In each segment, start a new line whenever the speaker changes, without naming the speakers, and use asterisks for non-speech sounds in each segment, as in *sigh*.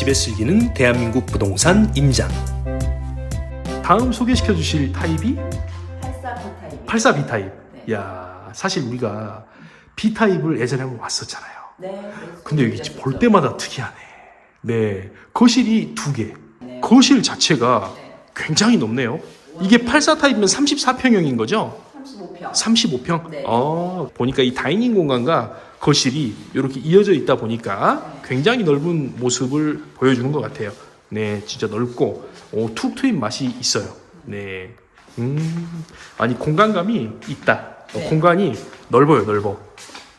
집에 즐기는 대한민국 부동산 임장. 다음 소개시켜 주실 타입이
84 B타입.
84 B 타입.
네.
야, 사실 우리가 B 타입을 예전에 한번 왔었잖아요.
네.
근데 여기 집볼 때마다 특이하네. 네, 거실이 두 개.
네.
거실 자체가
네.
굉장히 넓네요. 이게 84 타입이면 34평형인 거죠?
35평.
35평?
네.
어, 보니까 이 다이닝 공간과 거실이 이렇게 이어져 있다 보니까 굉장히 넓은 모습을 보여주는 것 같아요. 네, 진짜 넓고 오, 툭 트인 맛이 있어요. 네, 음, 아니 공간감이 있다. 어,
네.
공간이 넓어요, 넓어.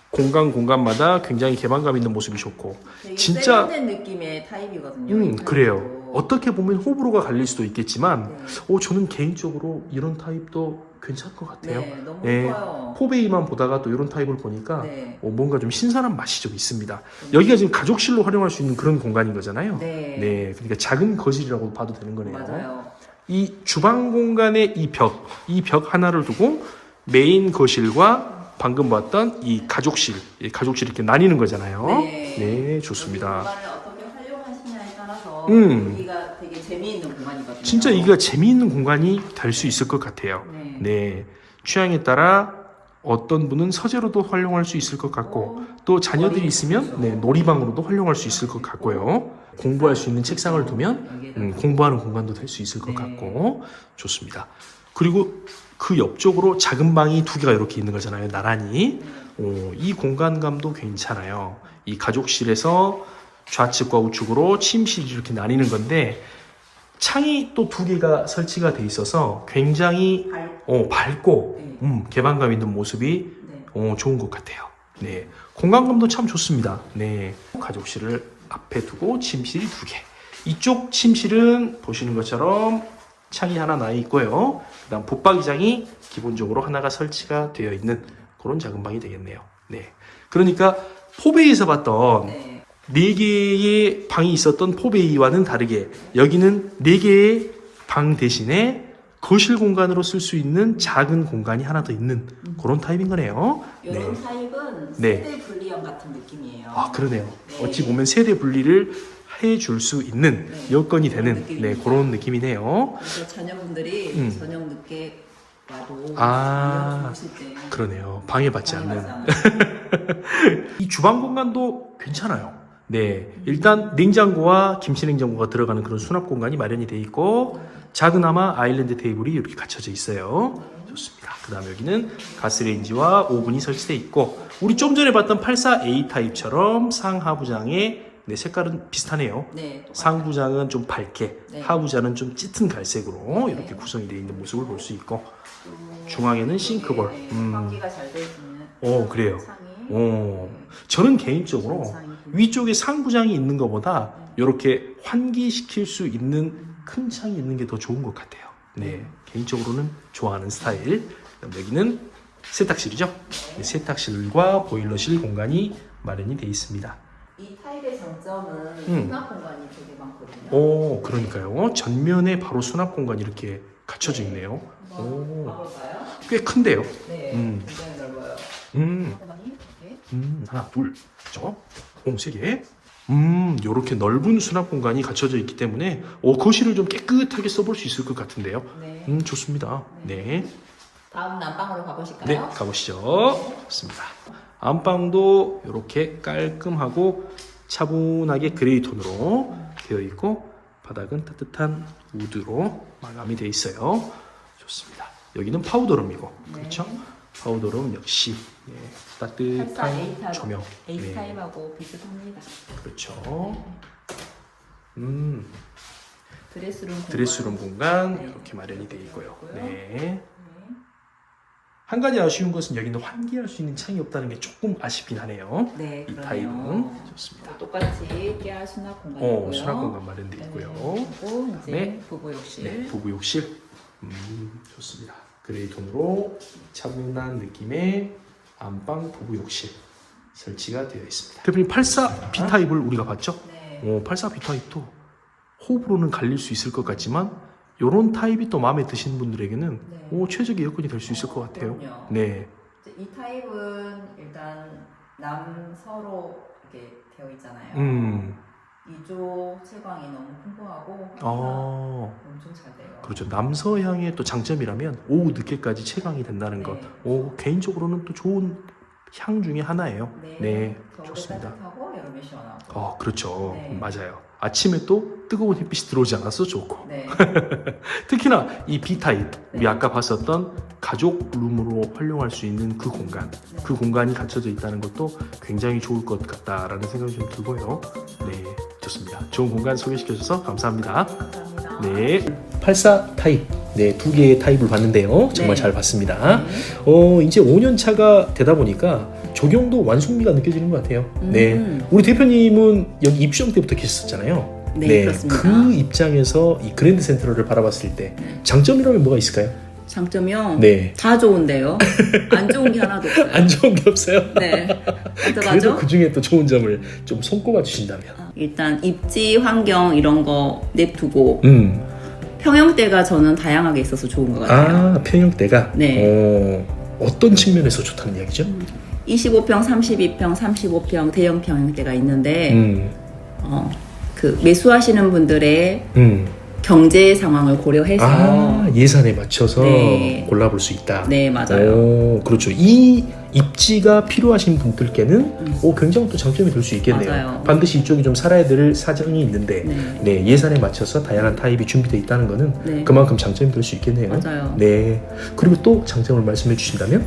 공간 공간마다 굉장히 개방감 있는 모습이 좋고 진짜-
세련된 느낌의 타입이거든요. 음이
그래요. 어떻게 보면 호불호가 갈릴 수도 있겠지만,
네.
오 저는 개인적으로 이런 타입도 괜찮을 것 같아요.
네, 너무
네.
예뻐요.
포베이만 보다가 또 이런 타입을 보니까
네.
어, 뭔가 좀 신선한 맛이 좀 있습니다. 여기가 지금 가족실로 활용할 수 있는 그런 공간인 거잖아요.
네.
네, 그러니까 작은 거실이라고 봐도 되는 거네요.
맞아요.
이 주방 공간의 이 벽, 이 벽 하나를 두고 메인 거실과 방금 봤던 이 가족실, 이 가족실 이렇게 나뉘는 거잖아요.
네.
네,
이
좋습니다.
공간을
음.
여기가 되게 재미있는 공간이거든요.
진짜 이게 재미있는 공간이 될 수 있을 것 같아요.
네.
네, 취향에 따라 어떤 분은 서재로도 활용할 수 있을 것 같고
어,
또 자녀들이 있으면. 네, 놀이방으로도 활용할 수 있을 것 같고요. 공부할 수 있는 책상을 두면
여기에다
음, 공부하는 공간도 될 수 있을 것
네.
같고 좋습니다. 그리고 그 옆쪽으로 작은 방이 두 개가 이렇게 있는 거잖아요. 나란히 어, 이 공간감도 괜찮아요. 이 가족실에서 좌측과 우측으로 침실이 이렇게 나뉘는 건데 창이 또 두 개가 설치가 돼 있어서 굉장히
발.
어, 밝고
네.
음, 개방감 있는 모습이
네.
어, 좋은 것 같아요. 네. 공간감도 참 좋습니다. 네. 가족실을 앞에 두고 침실이 두 개. 이쪽 침실은 보시는 것처럼 창이 하나 나 있고요. 그다음 붙박이장이 기본적으로 하나가 설치가 되어 있는 그런 작은 방이 되겠네요. 네. 그러니까 포베이에서 봤던
네.
네 개의 방이 있었던 포베이와는 다르게 여기는 네 개의 방 대신에 거실 공간으로 쓸 수 있는 작은 공간이 하나 더 있는 그런 타입인 거네요.
이런
네.
타입은
네.
세대 분리형 같은 느낌이에요.
아 그러네요.
네.
어찌 보면 세대 분리를 해줄 수 있는
네.
여건이
그런
되는
느낌입니다.
네 그런 느낌이네요.
그래서 자녀분들이
음.
저녁 늦게 와도
아. 그러네요. 방해받지
방해받지 않는. *laughs*
이 주방 공간도 괜찮아요. 네, 일단 냉장고와 김치 냉장고가 들어가는 그런 수납 공간이 마련이 돼 있고 작은아마 아일랜드 테이블이 이렇게 갖춰져 있어요. 좋습니다. 그 다음 여기는 가스레인지와 오븐이 설치돼 있고 우리 좀 전에 봤던 84A 타입처럼 상하부장의 네, 색깔은 비슷하네요.
네.
상부장은 좀 밝게,
네.
하부장은 좀 짙은 갈색으로
네.
이렇게 구성이 되어 있는 모습을 볼 수 있고 중앙에는 싱크볼.
네,
음.
환기가 잘돼 있는
오, 그래요.
네.
저는 개인적으로
창이
위쪽에 상부장이 있는 것보다 이렇게 환기시킬 수 있는 큰 창이 있는 게 더 좋은 것 같아요. 네, 개인적으로는 좋아하는 스타일. 여기는 세탁실이죠. 네, 세탁실과 보일러실 공간이 마련이 되어 있습니다.
이 타입의 장점은
음.
수납 공간이 되게 많거든요.
오, 그러니까요. 전면에 바로 수납 공간이 이렇게 갖춰져 있네요.
한번
오.
가볼까요?
꽤 큰데요.
네,
음.
굉장히 넓어요.
음. 음, 하나, 둘, 저, 공, 세 개. 음, 요렇게 넓은 수납 공간이 갖춰져 있기 때문에, 어, 거실을 좀 깨끗하게 써볼 수 있을 것 같은데요.
네.
음, 좋습니다. 네.
다음 난방으로 가보실까요?
네, 가보시죠. 좋습니다. 안방도 이렇게 깔끔하고 차분하게 그레이 톤으로 되어 있고, 바닥은 따뜻한 우드로 마감이 되어 있어요. 좋습니다. 여기는 파우더룸이고,
네.
그렇죠? 파우더룸 역시 예,
84
따뜻한 조명. 네.
타입하고 비슷합니다.
그렇죠. 음,
드레스룸 공간.
드레스룸 공간
네.
이렇게 마련이 되어 있고요. 네.
네.
한 가지 아쉬운 것은 여기는 환기할 수 있는 창이 없다는 게 조금 아쉽긴 하네요.
네,
이
그러네요.
타입은 좋습니다.
똑같이 깨알 수납 공간이고요.
어, 수납 공간 마련돼 있고요.
그리고 이제
네.
부부 욕실.
네, 부부 욕실. 음, 좋습니다. 그레이 톤으로 차분한 느낌의 안방 부부 욕실 설치가 되어 있습니다. 대표님 84 B 타입을 우리가 봤죠?
네.
어, 84 B 타입도 호불호는 갈릴 수 있을 것 같지만 이런 타입이 또 마음에 드시는 분들에게는
네.
오, 최적의 여건이 될 수 있을 것 같아요.
그럼요.
네,
이 타입은 일단 남 서로 이렇게 되어 있잖아요.
음,
이조 채광이 너무 풍부하고
어,
엄청 잘 돼요.
그렇죠. 남서향의 또 장점이라면 오후 늦게까지 채광이 된다는 것.
네.
오, 개인적으로는 또 좋은 향 중에 하나예요.
네,
네, 좋습니다.
따뜻하고 여름에 시원하고.
어, 그렇죠.
네.
맞아요. 아침에 또 뜨거운 햇빛이 들어오지 않아서 좋고.
네, *laughs*
특히나 이 B타입, 우리
네.
아까 봤었던 가족 룸으로 활용할 수 있는 그 공간,
네.
그 공간이 갖춰져 있다는 것도 굉장히 좋을 것 같다라는 생각이 좀 들고요. 네, 좋습니다. 좋은 공간 소개시켜줘서 감사합니다.
감사합니다.
네, 84 타입, 네, 두 개의 타입을 봤는데요. 정말
네.
잘 봤습니다.
네.
어, 이제 5년 차가 되다 보니까 적용도 완숙미가 느껴지는 것 같아요. 네,
음.
우리 대표님은 여기 입주형 때부터 계셨잖아요.
네, 그렇습니다.
그 입장에서 이 그랜드 센트럴을 바라봤을 때 장점이라면 뭐가 있을까요?
장점이요?
네.
다 좋은데요. 안 좋은 게 하나도 없어요.
안 좋은 게 없어요.
네.
그래도? 그 중에 또 좋은 점을 좀 손꼽아 주신다면.
아, 일단 입지 환경 이런 거 냅두고
음.
평형대가 저는 다양하게 있어서 좋은 것 같아요.
아, 평형대가
네.
어, 어떤 측면에서 좋다는 이야기죠?
25평, 32평, 35평 대형 평형대가 있는데
음.
어, 그 매수하시는 분들의
음.
경제 상황을 고려해서
아, 예산에 맞춰서
네.
골라볼 수 있다.
네 맞아요.
오, 그렇죠. 이 입지가 필요하신 분들께는
음.
오, 굉장히 또 장점이 될 수 있겠네요.
맞아요.
반드시 이쪽이 좀 살아야 될 사정이 있는데
네.
네, 예산에 맞춰서 다양한 타입이 준비되어 있다는 것은
네.
그만큼 장점이 될 수 있겠네요.
맞아요.
네. 그리고 또 장점을 말씀해 주신다면?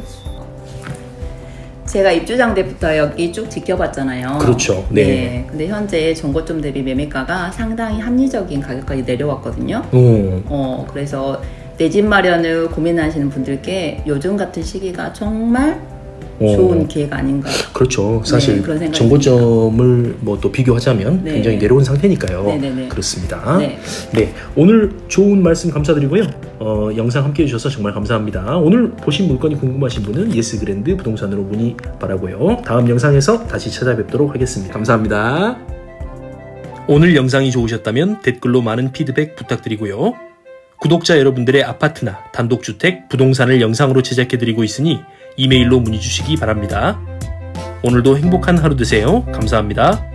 제가 입주장 때부터 여기 쭉 지켜봤잖아요.
그렇죠. 네.
근데 현재 정거점 대비 매매가가 상당히 합리적인 가격까지 내려왔거든요.
오,
어, 그래서 내 집 마련을 고민하시는 분들께 요즘 같은 시기가 정말
오.
좋은 기회가 아닌가.
그렇죠. 사실
네,
정보점을 뭐 또 비교하자면
네.
굉장히 내려온 상태니까요.
네 네 네.
그렇습니다.
네.
네, 오늘 좋은 말씀 감사드리고요. 어, 영상 함께 해주셔서 정말 감사합니다. 오늘 보신 물건이 궁금하신 분은 예스그랜드 부동산으로 문의 바라고요. 다음 영상에서 다시 찾아뵙도록 하겠습니다. 감사합니다. 오늘 영상이 좋으셨다면 댓글로 많은 피드백 부탁드리고요. 구독자 여러분들의 아파트나 단독주택, 부동산을 영상으로 제작해드리고 있으니 이메일로 문의 주시기 바랍니다. 오늘도 행복한 하루 되세요. 감사합니다.